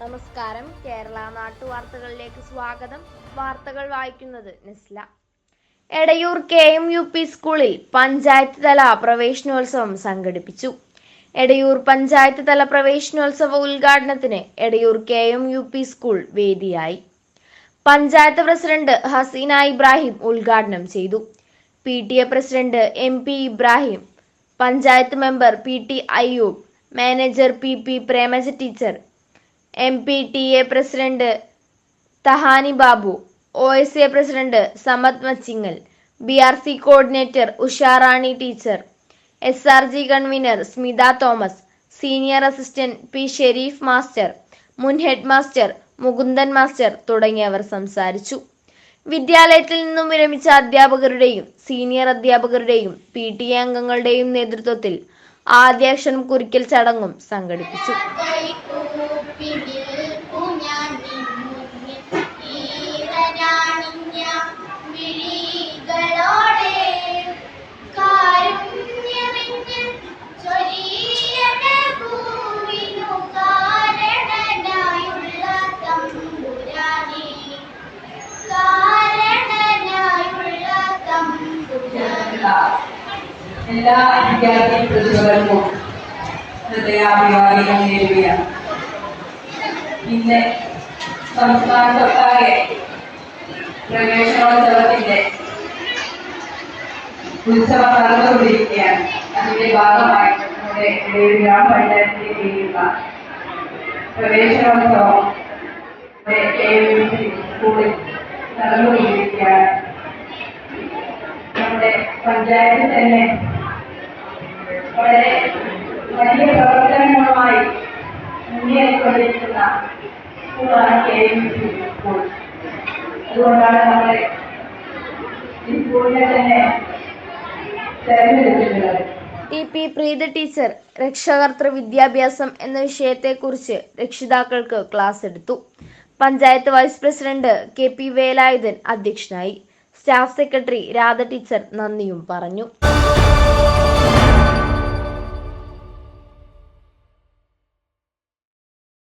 നമസ്കാരം. കേരള നാട്ടുവാർത്തകളിലേക്ക് സ്വാഗതം. വാർത്തകൾ വായിക്കുന്നത് Nesla. Edayur K M U P സ്കൂളിൽ പഞ്ചായത്ത് തല പ്രവേശനോത്സവം സംഘടിപ്പിച്ചു. എടയൂർ പഞ്ചായത്ത് തല പ്രവേശനോത്സവ ഉദ്ഘാടനത്തിന് Edayur K M U P school വേദിയായി. പഞ്ചായത്ത് പ്രസിഡന്റ് ഹസീന ഇബ്രാഹിം ഉദ്ഘാടനം ചെയ്തു. P T A president M P Ibrahim panchayat member P T Ayyub manager P P Premaja teacher M P T A president Thahani Babu O S A president Samad Machingal B R C coordinator Usharani teacher S R G convener Smitha Thomas senior assistant P Sherif master മുൻ head master Mukundan master തുടങ്ങിയവർ സംസാരിച്ചു. വിദ്യാലയത്തിൽ നിന്നും വിരമിച്ച അധ്യാപകരുടെയും senior അധ്യാപകരുടെയും P T A അംഗങ്ങളുടെയും നേതൃത്വത്തിൽ ആദ്യാക്ഷരം കുറിക്കൽ ചടങ്ങും സംഘടിപ്പിച്ചു. എല്ലാ വിദ്യാർത്ഥി പ്രതിഭകൾക്കും ഹൃദയാഭിവാദികൾ നേരുകയാണ് ഇന്ന് സംസ്ഥാനത്തൊട്ടാകെ പ്രവേശനോത്സവത്തിന്റെ ഉത്സവം നടന്നുകൊണ്ടിരിക്കുകയാണ് അതിന്റെ ഭാഗമായി നമ്മുടെ ഇടയിൽ ഗ്രാമപഞ്ചായത്തിന്റെ കീഴിലുള്ള പ്രവേശനോത്സവം സ്കൂളിൽ നടന്നുകൊണ്ടിരിക്കുകയാണ്. നമ്മുടെ പഞ്ചായത്ത് തന്നെ വളരെ വലിയ പ്രവർത്തനങ്ങളുമായി സ്കൂൾ അതുകൊണ്ടാണ് നമ്മൾ ഈ സ്കൂളിനെ തന്നെ തെരഞ്ഞെടുത്തിട്ടുള്ളത്. ടി പി പ്രീത ടീച്ചർ രക്ഷാകർത്തൃ വിദ്യാഭ്യാസം എന്ന വിഷയത്തെക്കുറിച്ച് രക്ഷിതാക്കൾക്ക് ക്ലാസ് എടുത്തു. Panchayat vice president K P Velayudhan അധ്യക്ഷനായി. സ്റ്റാഫ് സെക്രട്ടറി രാധ ടീച്ചർ നന്ദിയും പറഞ്ഞു.